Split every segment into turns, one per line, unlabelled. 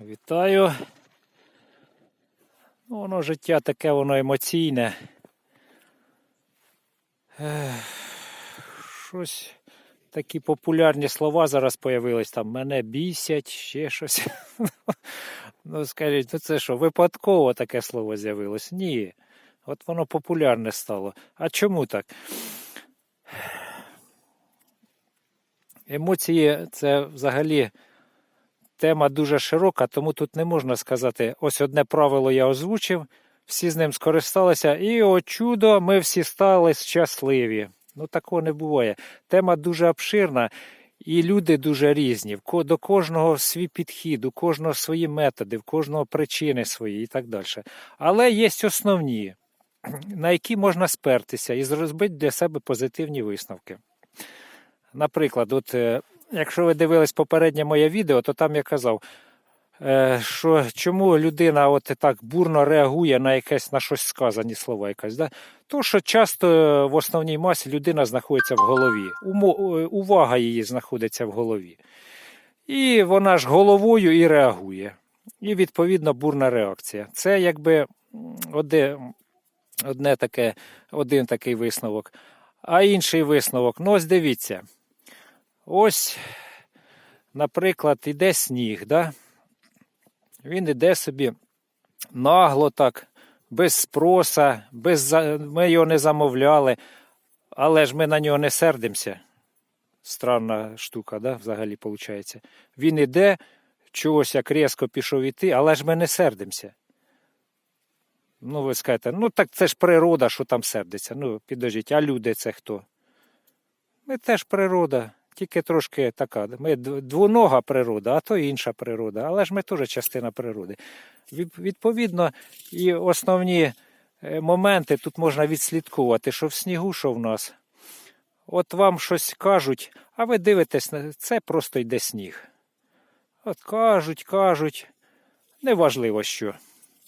Вітаю. Ну, воно життя таке, воно емоційне. Щось такі популярні слова зараз появились там. Мене бісять, ще щось. Ну, скажіть, ну це що, випадково таке слово з'явилось? Ні. От воно популярне стало. А чому так? Емоції це взагалі тема дуже широка, тому тут не можна сказати, ось одне правило я озвучив, всі з ним скористалися, і о чудо, ми всі стали щасливі. Ну, такого не буває. Тема дуже обширна, і люди дуже різні. До кожного свій підхід, у кожного свої методи, в кожного причини свої і так далі. Але є основні, на які можна спертися і зробити для себе позитивні висновки. Наприклад, от, е, якщо ви дивились попереднє моє відео, то там я казав, е, що чому людина от так бурно реагує на якесь на щось сказані слова. Якась, да? То, що часто в основній масі людина знаходиться в голові. Е, увага її знаходиться в голові. І вона ж головою і реагує. І відповідно бурна реакція. Це якби одне, одне таке, один такий висновок. А інший висновок, ну ось дивіться. Ось, наприклад, іде сніг, да? він іде собі нагло так, без спроса, без, ми його не замовляли, але ж ми на нього не сердимося. Странна штука, да, взагалі виходить. Він іде, чогось як різко пішов іти, але ж ми не сердимося. Ну, ви скажете, ну так це ж природа, що там сердиться. Ну, підождіть, а люди це хто? Ми теж природа, тільки трошки така. Ми двонога природа, а то інша природа. Але ж ми теж частина природи. Відповідно, і основні е, моменти тут можна відслідкувати, що в снігу, що в нас. От вам щось кажуть, а ви дивитесь, це просто йде сніг. От кажуть, кажуть, неважливо що.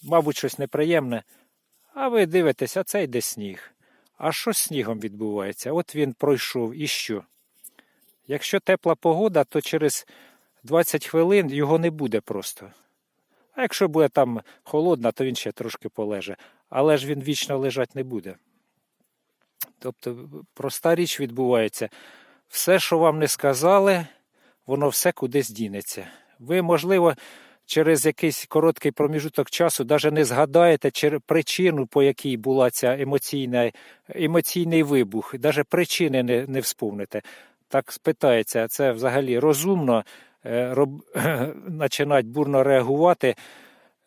Мабуть, щось неприємне. А ви дивитесь, а це йде сніг. А що з снігом відбувається? От він пройшов і що? Якщо тепла погода, то через 20 хвилин його не буде просто. А якщо буде там холодна, то він ще трошки полеже. Але ж він вічно лежати не буде. Тобто проста річ відбувається. Все, що вам не сказали, воно все кудись дінеться. Ви, можливо, через якийсь короткий проміжуток часу навіть не згадаєте причину, по якій була ця емоційна, емоційний вибух, навіть причини не, не вспомните. Так спитається, це взагалі розумно е, роб, починати бурно реагувати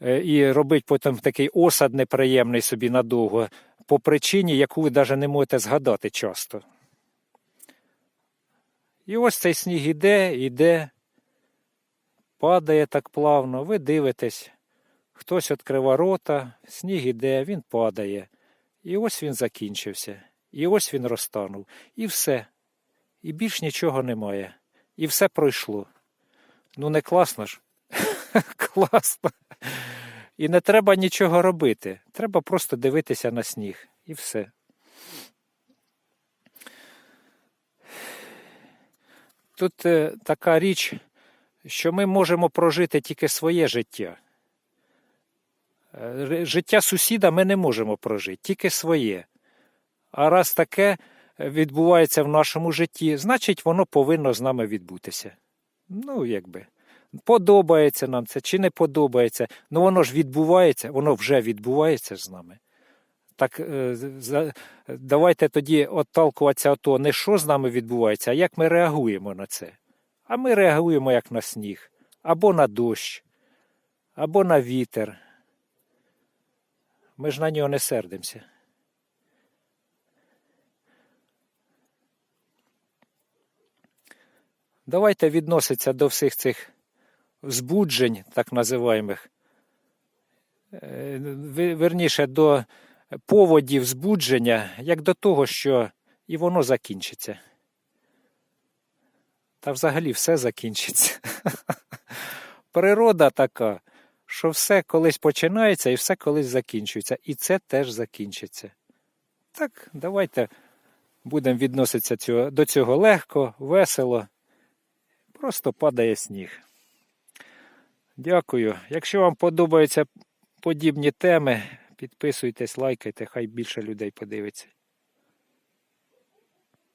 е, і робити потім такий осад неприємний собі надовго, по причині, яку ви навіть не можете згадати часто. І ось цей сніг іде, іде, падає так плавно, ви дивитесь, хтось відкрива рота, сніг іде, він падає. І ось він закінчився. І ось він розтанув. І все. І більш нічого немає. І все пройшло. Ну, не класно ж? Класно. І не треба нічого робити. Треба просто дивитися на сніг. І все. Тут е, така річ, що ми можемо прожити тільки своє життя. Е, Життя сусіда ми не можемо прожити, тільки своє. А раз таке відбувається в нашому житті, значить воно повинно з нами відбутися. Ну, якби. Подобається нам це чи не подобається. Ну воно ж відбувається, воно вже відбувається з нами. Так е, давайте тоді отталкуватися від того, не що з нами відбувається, а як ми реагуємо на це. А ми реагуємо як на сніг, або на дощ, або на вітер. Ми ж на нього не сердимося. Давайте відноситься до всіх цих збуджень, так називаємих, е, верніше до поводів збудження, як до того, що і воно закінчиться. Та взагалі все закінчиться. Природа така, що все колись починається і все колись закінчується. І це теж закінчиться. Так, давайте будемо відноситися до цього легко, весело. Просто падає сніг. Дякую. Якщо вам подобаються подібні теми, підписуйтесь, лайкайте, хай більше людей подивиться.